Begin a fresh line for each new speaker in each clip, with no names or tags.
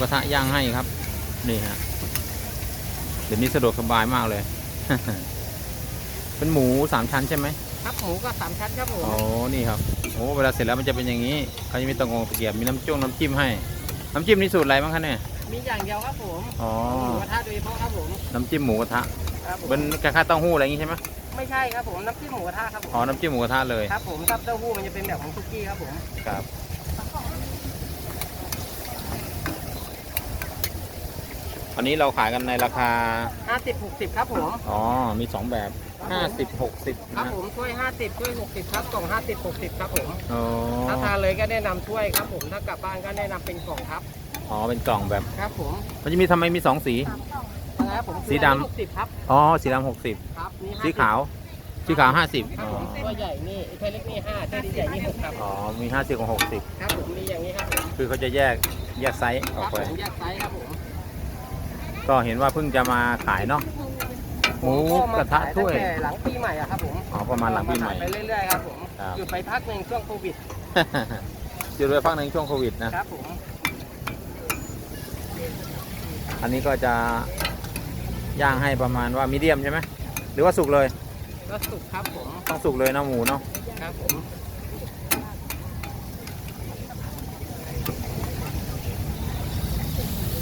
กระทะย่างให้ครับ นี่ฮะเดี๋ยวนี้สะดวกสบายมากเลย เป็นหมูสามชั้นใช่ไหม
ครับหมูก็สามชั้นครับผม
โอ้นี่ครับโอ้เวลาเสร็จแล้วมันจะเป็นอย่างนี้เขาจะมีตะงงตะเกียบมีน้ำจ้งน้ำจิ้มให้ น้ำจิ้มนี่สูตรอะไรบ้างคะเนี่ย
มีอย่างเดียวครับผม
อ๋อ
หมูกระทะโดยเฉพาะครับผม
น้ำจิ้มหมูกระทะ
ครับผม
เป็นคล้ายๆเต้าหู้อะไรอย่างงี้ใช่ไหม
ไม่ใช่ครับผมน้ำจิ้มหมูกระทะครับผม
อ๋อน้ำจิ้มหมูกระทะเลย
ครับผมถ้าเต้าหู้มันจะเป็นแบบของซุกี้ครับผม
ครับ อันนี้เราขายกันในราคา
ห้าสิบหกสิบครับผม
อ๋อ มีสองแบบห้าสิบหกสิบ
ครับ
นะ
ผมถ้วยห้าสิบถ้วยหกสิบครับกล่องห้าสิบหกสิบครับผม
อ๋อ
ถ้าทานเลยก็แนะนำถ้วยครับผมถ้ากลับบ้านก็แนะนำเป็นกล่องครับ
อ๋อ เป็นกล่องแบบ
ครับผม
มันจะมีทำไมมีสองสี
นะครับผม
สีดำ
หกสิบครับ
อ๋อ สีดำหกสิบ
ครับนี่
สีขาว สีขาวห้าสิบ
ครับ
อ๋อ
ผมตัวใหญ่นี่ถ้วยเล็กนี่ห้าถ้วยใหญ่นี่หกครับ
อ๋อ มีห้าสิบกับหกสิบ
ครับผมมีอย่างนี้ครับผม
คือเขาจะแยกแยกไซส์อ
ค
อก
รับ
ไป
ผมแยกไซส์ครับผม
ก็เห็นว่าเพิ่งจะมาขายเนาะ หมูกระทะถ้วย
ตั้งแต่หลังปีใหม่อะครับผม
อ๋อประมาณหลังปีใหม่
ไปเรื่อยๆครับผม
ครับ
หยุดไปพักหนึ่งช่วงโควิด
หยุดไปพักหนึ่งช่วงโควิดนะ
ครับผม
อันนี้ก็จะย่างให้ประมาณว่ามีเดียมใช่ไหมหรือว่าสุกเลย
ก็สุกครับผม
ต้องสุกเลยนะหมูเนาะ
ครับผม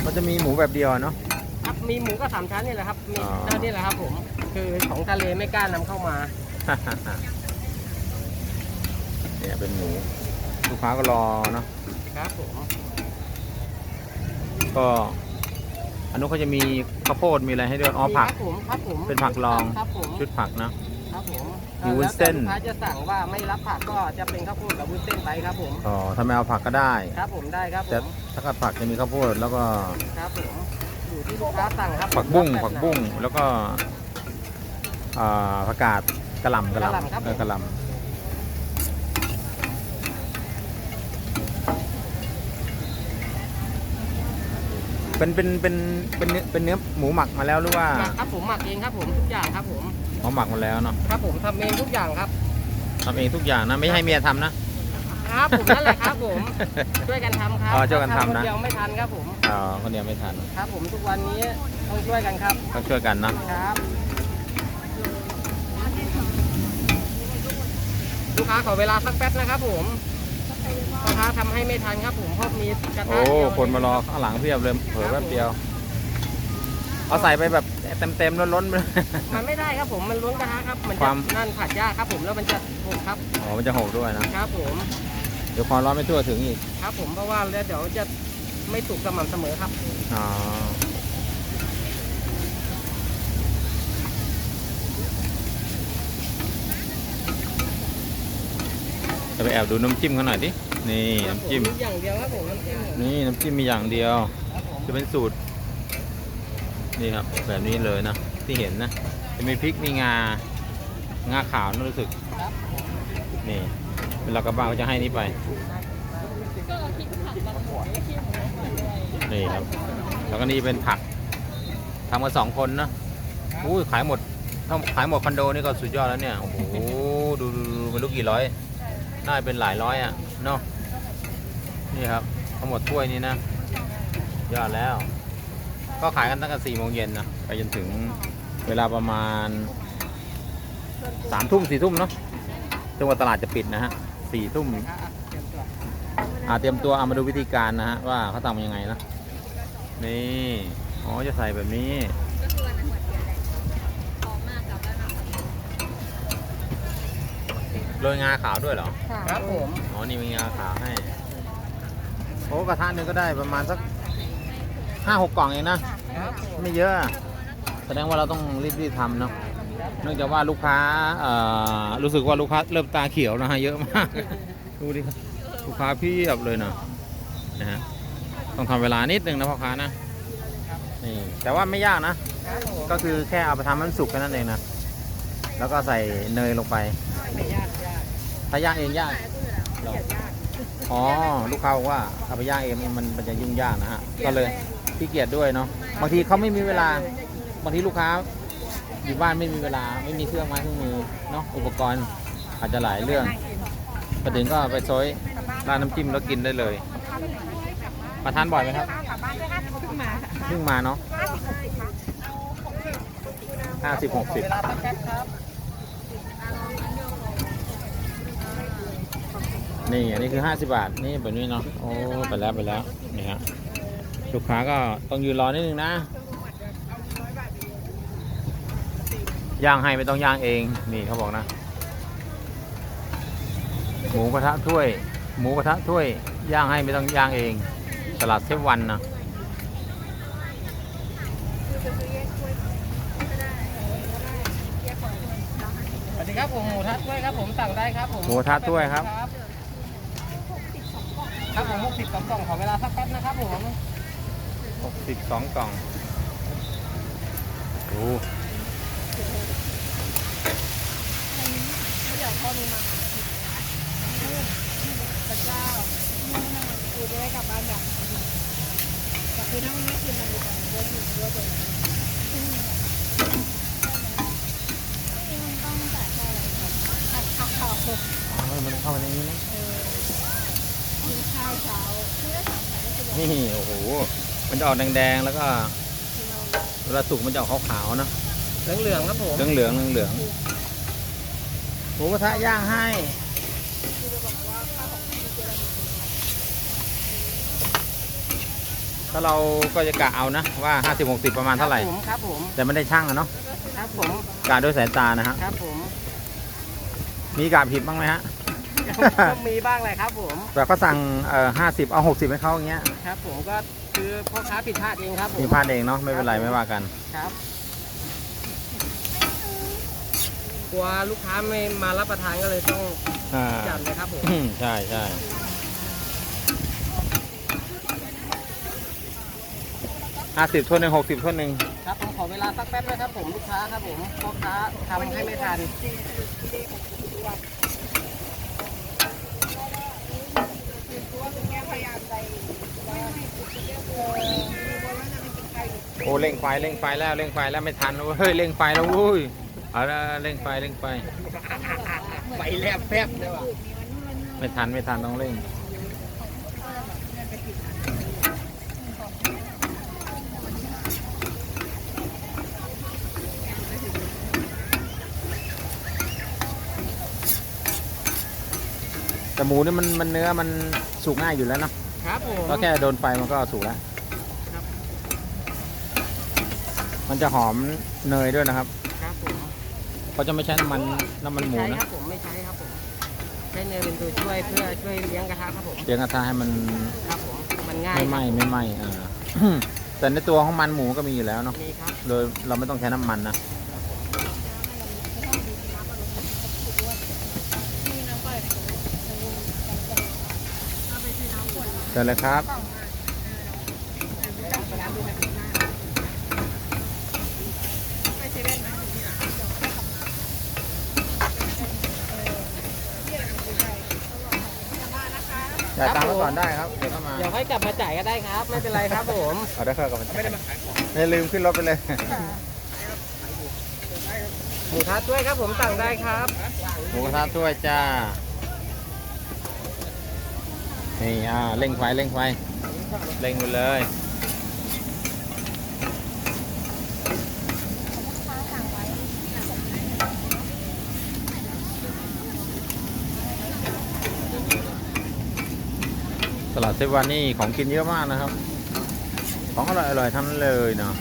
มันจะมีหมูแบบเดียวอะเนาะ
ครับมีหมูก็สามชั้นนี่แหละครับมี
อ๋อ
เท่านี้แหละครับผมคือของทะเลไม่กล้านำเข้ามา
เนี่ยเป็นหมูลูกค้าก็รอเนาะ
ครับผม
ก็ อันนู้นเขาจะมีข้าวโพดมีอะไรให้ด้วยอ๋อผัก
ครับผมครับผม
เป็นผักรอง
ครับผม
ชุดผักนะ
ครับผม
มีวุ้นเส้น
แล้วแต่ลูกค้าจะสั่งว่าไม่รับผักก็จะเป็นข้าวโพดกับวุ้นเส้นไปครับผม
อ๋อถ้าไม่เอาผักก็ได้
ครับผมได้ครับผ
แต่
ม
ถ้าเกิดผักจะมีข้าวโพดแล้วก็
ครับผมอยู่ ที่ลูกค้าสั่งครับ
ผักบุ้ง
รับ
ผัก
แบบไหน
บุ้งแล้วก็อ่าผักกาดกระหล่ำกระหล่
กะหล่ำครับำ
เออกระหล่ำเป็นเป็นเป็นเป็นเนื้อเป็นเนื้อหมูหมักมาแล้วหรือว่า
หมักครับผมหมักเองครับผมทุกอย่างครับผม
เขาหมักมาแล้วเนาะ
ครับผมทำเองทุกอย่างครับ
ทำเองทุกอย่างนะไม่ให้เมียทำนะ ครับ
ผมนั่นแหละครับผมช่วยกันทำครับ
อ๋อช่วยกันทำนะ
คเดียวไม่ทันครับผม
อ๋อคนเดียวไม่ทัน
ครับผมทุกวันนี้ต้องช่วยกันครับ
ต้องช่วยกันนะ
ครับลูกค้าขอเวลาสักแป๊บนะครับผมลูกค้าทำให้ไม่ทันครับผมเพราะมีกระทะ
โอ้
เดียว
คนมารอข้างหลังเพียบเลยเผลอแป๊บเดียว เอาใส่ไปแบบเต็มเต็มๆล้นๆไปเลย
มันไม่ได้ครับผมมันล้วนกระทะครับมัน
ค
จะ
วาม
นั่นผัดยากครับผมแล้วมันจะหกครับ
อ๋อมันจะหกด้วยนะครับ
ผม
เดี๋ยวความร้อนไม่ทั่วถึงอีก
ครับผมเพราะว่าแล้วเดี๋ยวจะ ไม่สุกสม่ำเสมอครับ
อ๋อจะไปแอบดูน้ำจิ้มเขาหน่อยดิ นี่น้ำจิ้ม
ครับผอย่างเดียวครับผมน้ำจิ้ม
นี่น้ำจิ้มมีอย่างเดียว
ครับผม
จะเป็นสูตร นี่ครับ แบบนี้เลยนะ ที่เห็นนะ จะมีพริก มีงา งาขาวนะรู้สึก
ครับผม
นี่เวลากระบ้าเขาจะให้นี่ไป นี่ครับ แล้วก็นี่เป็นผักทำกันสองคนนะอุ้ยขายหมดถ้าขายหมดคอนโดนี่ก็สุดยอดแล้วเนี่ย โอ้โห ดูดูดูไม่รู้กี่ร้อย น่าเป็นหลายร้อยอะ เนาะ นี่ครับทั้งหมดถ้วยนี้นะ ยอดแล้ว ก็ขายกันตั้งแต่สี่โมงเย็นนะ ไปจนถึงเวลาประมาณสามทุ่มสี่ทุ่มเนาะจนกว่าตลาดจะปิดนะฮะสี่ทุ่ม
อะอะเตรียมตัว
อ่าเตรียมตัวเอามาดูวิธีการนะฮะว่าเขาทำยังไงนะ นี่ อ๋อ จะใส่แบบนี้
ก็คือวันนั้นหัวเดียวเลยออกมากลับแล้วนะ
โรยงาขาวด้วยเหรอ
ครับผม
อ๋อ นี่มีงาขาวให้ โอ้กระทะหนึงก็ได้ประมาณสักห้าหกกล่องเองนะ
ครับผม
ไม่เยอะแสดงว่าเราต้องรีบๆทำเนาะ เนื่องจากว่าลูกค้าเอ่อรู้สึกว่าลูกค้าเริ่มตาเขียวนะฮะเยอะมาก ดูดิครับลูกค้าเพียบเลยนะนะฮะ ต้องทำเวลานิดนึงนะพ่อค้านะนี่แต่ว่าไม่ยากนะ ก็คือแค่เอาไปทำให้มันสุกแค่นั้นเองนะ แล้วก็ใส่เนยลงไป
ไม่ยากยาก
ถ้าย่างเองยาก
ขายกูอยู่แล้ว
หรอ
เขียนยาก
อ๋อ ลูกค้าบอกว่าเอาไปย่างเองมันมันจะยุ่งยากนะฮะ ก็เลยขี้เกียจด้วยเนาะ บางทีเขาไม่มีเวลา บางทีลูกค้า อยู่บ้านไม่มีเวลา ไม่มีเครื่องไม้เครื่องมือเนาะ อุปกรณ์อาจจะหลายเรื่อง ไปถึงก็ไปซอยร้านน้ำจิ้มแล้วกินได้เลย มาทานบ่อยไหมครับ
กลับบ้านด้วยค่ะเพิ่งมา
เพิ่งมาเนาะห้าสิบหกสิบ
เวลาสักแป๊บครับ
นี่อันนี้คือห้าสิบาท นี่แบบนี้เนาะโอ้ไปแล้วไปแล้วนี่ฮะลูกค้าก็ต้องยืนรอนิดนึงนะย่างให้ไม่ต้องย่างเองนี่เขาบอกนะ หมูกระทะถ้วย หมูกระทะถ้วยย่างให้ไม่ต้องย่างเอง ตลาดเทพวันนะ
สวัสดีครับผมหมูทัดด้วยครับผมสั่งได้ครับผม
หมูกระทะถ้วยครับ
ครับผมหกสิบสองกล่องขอเวลาสักแป๊บนะครับผม
หกสิบสองกล่องโอ้
เดี๋ยวพ่อมีมาพระเจ้าคือจะได้กลับบ้าน อย่างแต่คือถ้ามันไม่คืนมันจะด้วยอยู่ด้วยตัวมันต้องจ่ายแค่อะไรครับข้าวข้าว
เอามันเข้ามาในนี้นะ
กินข้าวเช้าที่ได้สั่งไปก็คือแบบ
นี่โอ้โห มันจะออกแดงๆ แล้วก็เวลาสุกมันจะออกขาวๆเนอะ
เหลืองๆครับผม
เหลืองเหลืองๆเหลืองๆหมูกระทะย่างให้
คือจะบอกว่าข้าวของพี่เจริญ
ถ้าเราก็จะกะเอานะว่า 50 60 ประมาณเท่าไหร่
ครับผมครับผม
แต่ไม่ได้ช่างอะเนาะ
ครับผม
กะด้วยสายตานะฮะ
ครับผม
มีกะผิดบ้างไหมฮะ
ก็มีบ้างเลยครับผม
แบบก็สั่งเอ่อ50 เอา 60 ให้เขาอย่างเงี้ย
ครับผมก็คือพ่อค้าผิดพลาดเองครับผม
มีพลาดเองเนาะไม่เป็นไรไม่ว่ากัน
ครับกลัวลูกค้าไม่มารับประทานก็เลยต้อง
อ่า
จัดเลยครับผม
อืมใช่ใช่ ห้าสิบถ้วยหนึ่งหกสิบถ้วยหนึ่ง
ครับผมขอเวลาสักแป๊บนะครับผมลูกค้าครับผมพ่อค้าทำให้ไม่ทัน
โอ้เร่งไฟเร่งไฟแล้วเร่งไฟแล้วไม่ทันเฮ้ยเร่งไฟแล้วอุ้ยเอาละเร่งไฟเร่งไฟ
ไฟแลบแฟบเลยว่ะ
ไม่ทันไม่ทันต้องเร่ง แต่หมูนี่มันมันเนื้อมันสุกง่ายอยู่แล้วเนอะ
ครับผม
ก็แค่โดนไฟมันก็สุกแล้ว
ครับ
มันจะหอมเนยด้วยนะครับ
ครับผม
เขาจะไม่ใช้น้ำมันน้ำมันหมู
ไใช้
นะ ครับ
ผมไม่ใช้ครับผมใช้เนยเป็นตัวช่วยเพื่อช่วยเลี้ยงกระทะครับผม
เลี้ยงกระทะให้มัน
ครับผมมันง่าย
ไม่ไหม้ไม่ไหม้อ่า แต่ในตัวของมันหมูก็มีอยู่แล้วเนาะ
มีครับ
โดยเราไม่ต้องใช้น้ำมันนะ
มีน้ำปล่อยของเอาไปซื้อน้ำขวด
เชิญเลยครับ
ไปเซเว่นไหม
จ่ายตังค์ไว้ก่อนได้ครับ เดี๋ยวเข้ามา
เดี๋ยวค่อยกลับมาจ่ายก็ได้ครับ ไม่เป็นไรครับผม
เอาได้เข้ากลับมาไม่ได้มาขายของไม่ลืมขึ้นรถไปเลย
หมูทัดด้วยครับผมสั่งได้ครับ
หมูกระทะถ้วยจ้า นี่อ่าเร่งไฟเร่งไฟเร่งไปเลยตลาดเซวันนี่ของกินเยอะมากนะครับ ของอร่อยอร่อยๆทั้งเลยเนาะ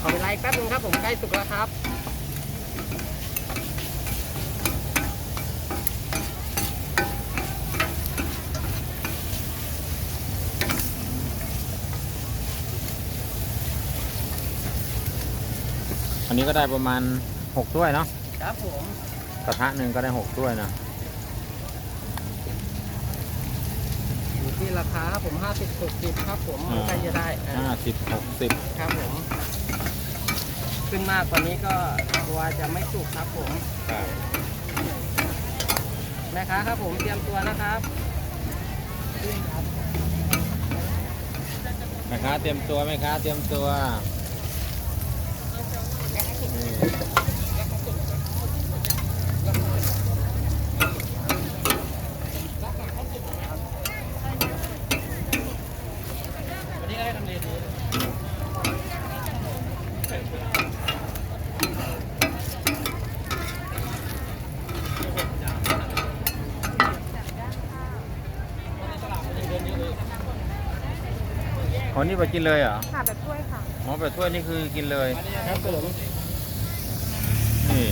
ขอเวลาแป๊บนึงครับผมใกล้สุกแล้วครับ
อันนี้ก็ได้ประมาณ6ถ้วยเนาะ
ครับผม
กระทะหนึ่งก็ได้6ถ้วยนะ
อยู่ที่ราคาครับผม50 60ครับผม
อ่า
ใครจะได้อ่า
ห้าสิบหกสิบ
ครับผม ขึ้นมากกว่านี้ก็กลัวจะไม่สุกครับผม แม่ค้าครับผมเตรียมตัวนะครับ
แม่ค้าเตรียมตัวแม่ค้าเตรียมตัว อ๋อนี่ไปกินเลยเหรอ
ค่ะแบบถ้วยค่ะ
หมอแบบถ้วยนี่คือกินเลย
ครับ
อ๋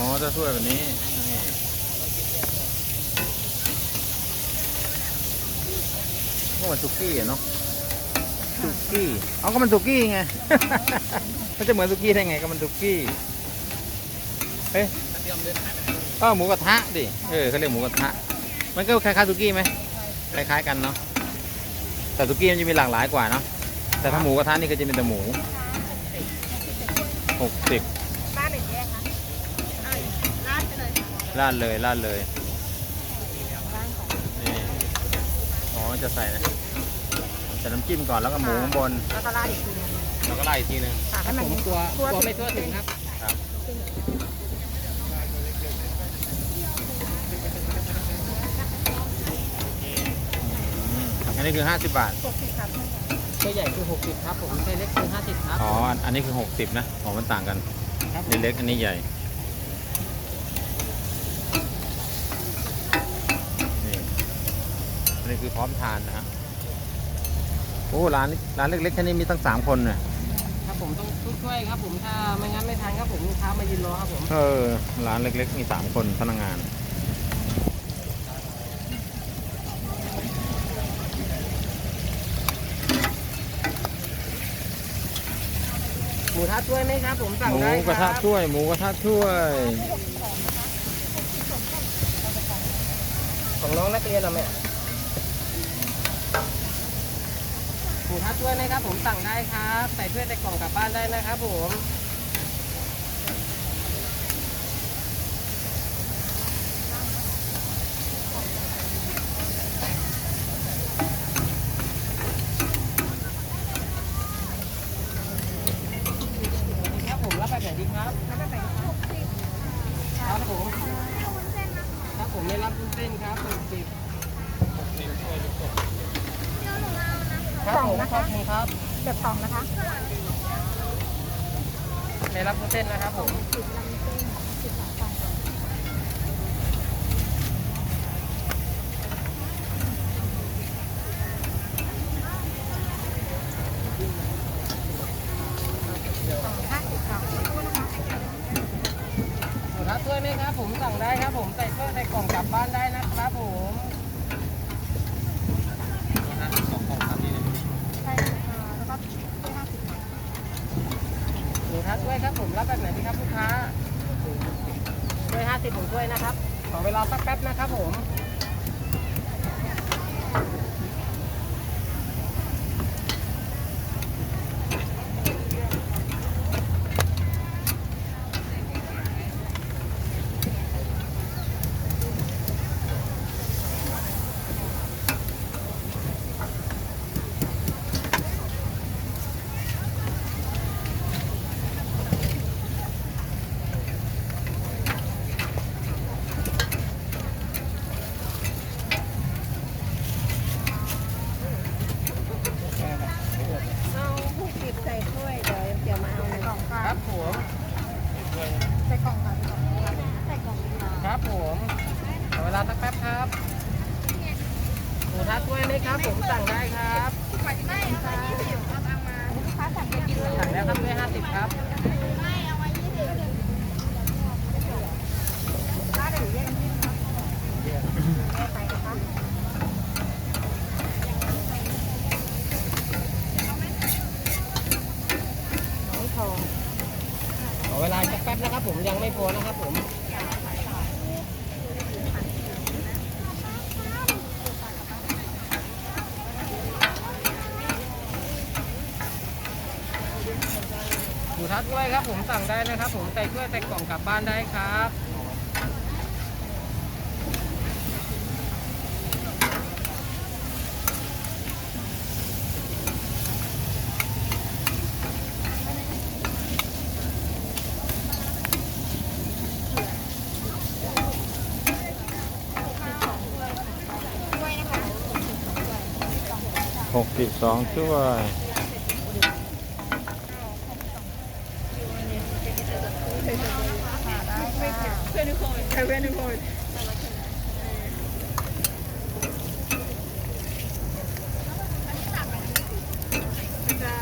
อจะถ้วยแบบนี้นี่ก็เหมือนสุกี้อะเนาะสุกี้ เอาก็มันสุกี้ไง มันจะเหมือนสุกี้ได้ไงก็มันสุกี้เอ๊ะก็หมูกระทะดิ เออเขาเรียกหมูกระทะ มันก็คล้ายๆสุกี้ไหมคล้ายๆกันเนาะ แต่สุกี้มันจะมีหลากหลายกว่าเนาะแต่ถ้าหมูกระทะนี่ก็จะเป็นแต่หมูหกสิบ
บ้านไหนแยกคะเอาอีกราดไปเลย
ราดเลยราดเลย
ร้านของ
นี่อ๋อจะใส่นะใส่น้ำจิ้มก่อนแล้วก็หมูข้างบน
แล้วก็ราดอีกทีหนึง
แล้วก็ราดอีกทีหนึง
ค่ะ
ครั
ให้
บ
มัน
ผมกลัวกลัวไม่ทั่วถึงครับ
ครับ อืมอันนี้คือ 50 บาท
ปกติครับ
ตัวใหญ่คือ 60 ครับผมตัวเล็กคือ50ครับ
อ๋อ อันอันนี้คือ 60 นะอ๋อมันต่างกัน
ครับ
นี่เล็กอันนี้ใหญ่ นี่ อันนี้คือพร้อมทานนะฮะ โอ้ ร้านนี้ร้านเล็กๆแค่นี้มีตั้งสามคนเนี่ย
ครับผมต้องช่วยครับผมถ้าไม่งั้นไม่ทันครับผมลูกค้ามายืนรอครับผม
เออ ร้านเล็กๆมีสามคนพนักงาน
มูทะช่วยไหมครับ ผม
ห
สั่ง
มู
ได้
กระ
ค
ทะ
รับ
ถ้วย หมูกระทะถ้วย
ของน้องนักเรียนเหราแม่หมูทะช่วยไหมครับ ผมสั่งได้ครับ ใส่เพื่อใส่กล่องกลับบ้านได้นะครับผม ครับผมรับแบบไหนดีครับ
แล้วก็ใส่หกสิบ
ครับผม
เอาวุ้นเส้นนะคะ
ครับผมไม่รับวุ้นเส้นครับหกสิบ
เดี๋ยวหนูเอานะคะ
ครับ
กล่อง
ผม
นะ
ขอ
คะ
บคุณครับ
แบบกล่องนะคะ
ไม่รับวุ้นเส้นนะครับผม
สิบลำเส้นสิบสองกล่อง ห้าสิบกล่อง
หมูทะถ้วยไหมครับ ผมสั่งได้ครับ ผมใส่ถ้วยใส่กล่องกลับบ้านได้นะครับผมสองกล่องครับนี่
ใช่ค่ะแล้วก็ด้วยห้าสิบกล่อง
ครับช่วยครับผมรับแบบไหนดีครับลูกค้าช่วยห้าสิบผมช่วยนะครับขอเวลาสักแป๊บนะครับผม
เอาหกสิบใส่ถ้วย เดี๋ยวเดี๋ยวมาเอาในกล่องค่ะ
ครับผม
ใส่กล่องค่ะใส่กล่องค่ะ
ครับผมขอเวลาสักแป๊บครับหมูทะถ้วยไหมครับ ผมสั่งได้ครับ
ไม่เอามายี่สิบเอาตังมาลูกค้าสั่งไปกินเลย
สั่งแล้วครับถ้วยห้าสิบครับ
ไม่เอามายี่สิบร้านหรือแยกน้ำจิ้มครับแยกไปนะคะไม่พอ
ขอเวลาสักแป๊บนะครับ ผมยังไม่ พอนะครับผมหมูทัดด้วยครับผมสั่งได้นะครับผมใส่ถ้วยใส่กล่องกลับบ้านได้ครับ
สิบสองถ้วย
เพื่อนทุกคนเพื่อนทุกคนจ้า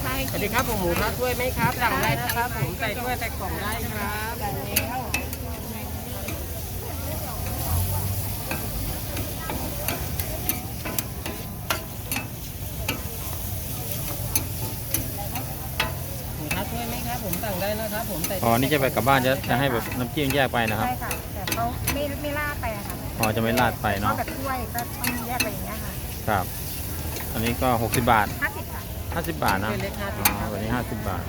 ใช่
สวัสดีครับผมหมูทอดถ้วยไหมครับสั่งได้นะครับผมใส่ถ้วยใส่กล่องได้ครับ
แต่แล้ว
หมูทอดถ้วยไหมครับผมสั่งได้นะครับผมใส่
อ๋อนี่จะไปกลับบ้านจะจะให้แบบน้ำจิ้มแยกไปนะครับ
ใช่ค่ะ แต่เขาไม่ไม่ลาดไปอะค่ะ
อ๋อจะไม่ราดไป
เพ
เนาะ
ราะแบบถ้วยก็ต้องแยกไปอย่างเงี้ยค่ะ
ครับ อันนี้ก็ 60 บาท
ห้าสิบค่ะ
50บาทนะ
ถ้วยเล็กห้าสิ
อ๋
บ
อแบบนี้50บาท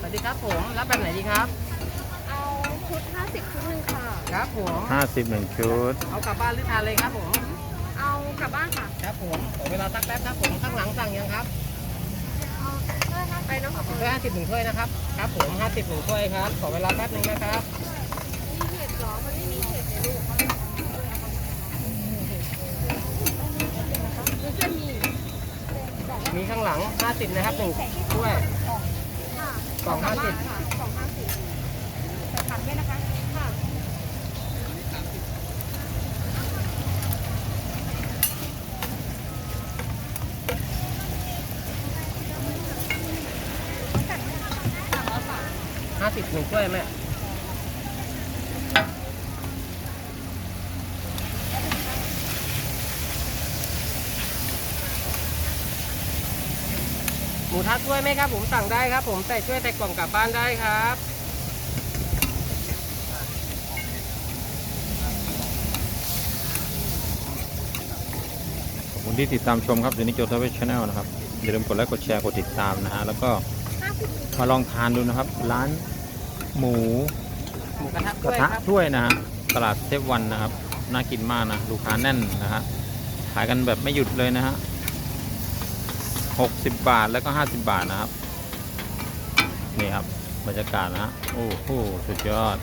สวัสดีครับผมรับแบบไหนดีครับ
เอาชุดห้าสิบชุดหนึ่งค่ะ
ครับผม
50หนึ่งชุด
เอากลับบ้านหรือทานเลยครับผม
เอากลับบ้านค่ะ
ครับผมขอเวลาสักแป๊บครับผมข้างหลังสั่งยังครับ
เอาเพื่อไปน้องขอบคุณ
ถ้วยห้าสิบหนึ่งถ้วยนะครับ ครับผมห้าสิบหนึ่งถ้วยครับ ขอเวลาแป๊บหนึงนะครับ
มีเห็ดเหรอ มันไม่มีเห็ดในลูกมันจะมี
มีข้างหลังห้าสิบนะครับหนึ่งถ้วย
ค่ะ
กล่องห้าสิบ
ค่ะกล่องห้าสิบใส่ผักด้วยนะคะค่ะ
ห้าสิบหนึ่งถ้วยแม่หมูทอด ถ้วยไหมครับผมสั่งได้ครับ ผมใส่ถ้วยใส่กล่องกลับบ้านได้ครับ
ขอบคุณที่ติดตามชมครับยูนิโจทเวชชาแนลนะครับอย่าลืมกดไลค์กดแชร์กดติดตามนะฮะแล้วก็มาลองทานดูนะครับ ร้านหมู
หมูกระทะ
ก
ถ้
ระ
วย
ทะ
ครับ
ถ้วยนะฮะตลาดเทพวันนะครับ น่ากินมากนะ ลูกค้าแน่นนะฮะขายกันแบบไม่หยุดเลยนะฮะ 60 บาทแล้วก็ 50 บาทนะครับ นี่ครับบรรยากาศนะฮะโอ้โห สุดยอด